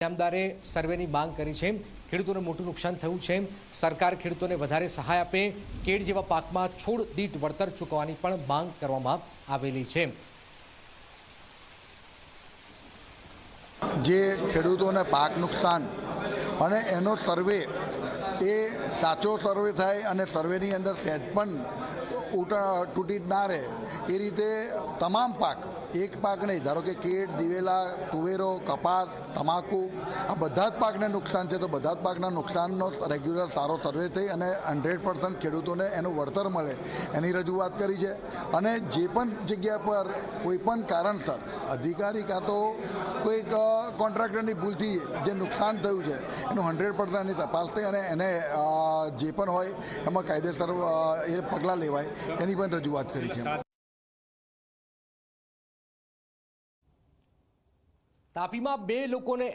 ઇનામદારે સર્વેની માંગ કરી છે. ખેડૂતોને મોટું નુકસાન થયું છે. સરકાર ખેડૂતોને વધારે સહાય આપે. કેળ જેવા પાકમાં છોડ દીઠ વળતર ચૂકવવાની પણ માંગ કરવામાં આવેલી છે. જે ખેડૂતોને પાક નુકસાન અને એનો સર્વે એ સાચો સર્વે થાય અને સર્વેની અંદર સહેજ પણ ઉટા તૂટી ના રહે, એ રીતે તમામ પાક, એક પાક નહીં, ધારો કે કેળ, દિવેલા, તુવેરો, કપાસ, તમાકુ, આ બધા જ પાકને નુકસાન છે, તો બધા જ પાકના નુકસાનનો રેગ્યુલર સારો સર્વે થઈ અને હંડ્રેડ પર્સન્ટ ખેડૂતોને એનું વળતર મળે, એની રજૂઆત કરી છે. અને જે પણ જગ્યા પર કોઈ પણ કારણસર અધિકારી કાં તો કોઈક કોન્ટ્રાક્ટરની ભૂલથી જે નુકસાન થયું છે, એનું હંડ્રેડ પર્સન્ટની તપાસ થઈ અને એને જે પણ હોય, એમાં કાયદેસર એ પગલાં લેવાય, એની પણ રજૂઆત કરી છે. તાપીમાં બે લોકોને